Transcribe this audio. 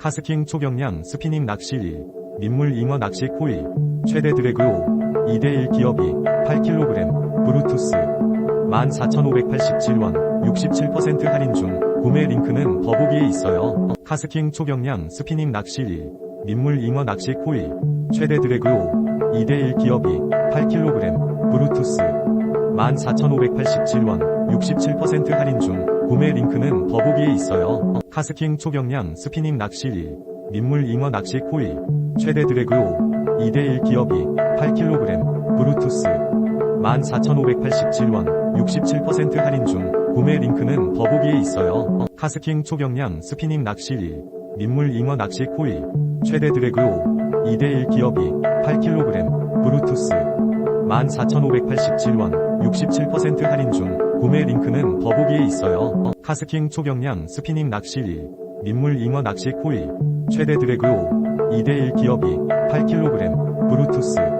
카스킹 초경량 스피닝 낚시 1, 민물 잉어 낚시 코일, 최대 드래그 5, 2대1 기업이 8kg, 브루투스 14,587원, 67% 할인 중, 구매 링크는 더보기에 있어요. 카스킹 초경량 스피닝 낚시 1, 민물 잉어 낚시 코일, 최대 드래그 5, 2대1 기업이 8kg, 브루투스 14,587원, 67% 할인 중, 구매 링크는 더보기에 있어요. 카스킹 초경량 스피닝 낚시 1, 민물 잉어 낚시 코일, 최대 드래그 5, 2대1 기업이 8kg, 브루투스 14,587원, 67% 할인 중, 구매 링크는 더보기에 있어요. 카스킹 초경량 스피닝 낚시 1, 민물 잉어 낚시 코일, 최대 드래그 5, 2대1 기업이 8kg, 브루투스 14,587원, 67% 할인 중, 구매 링크는 더보기에 있어요. 카스킹 초경량 스피닝 낚시 1, 민물 잉어 낚시 코일, 최대 드래그 5, 2대1 기업이 8kg, 브루투스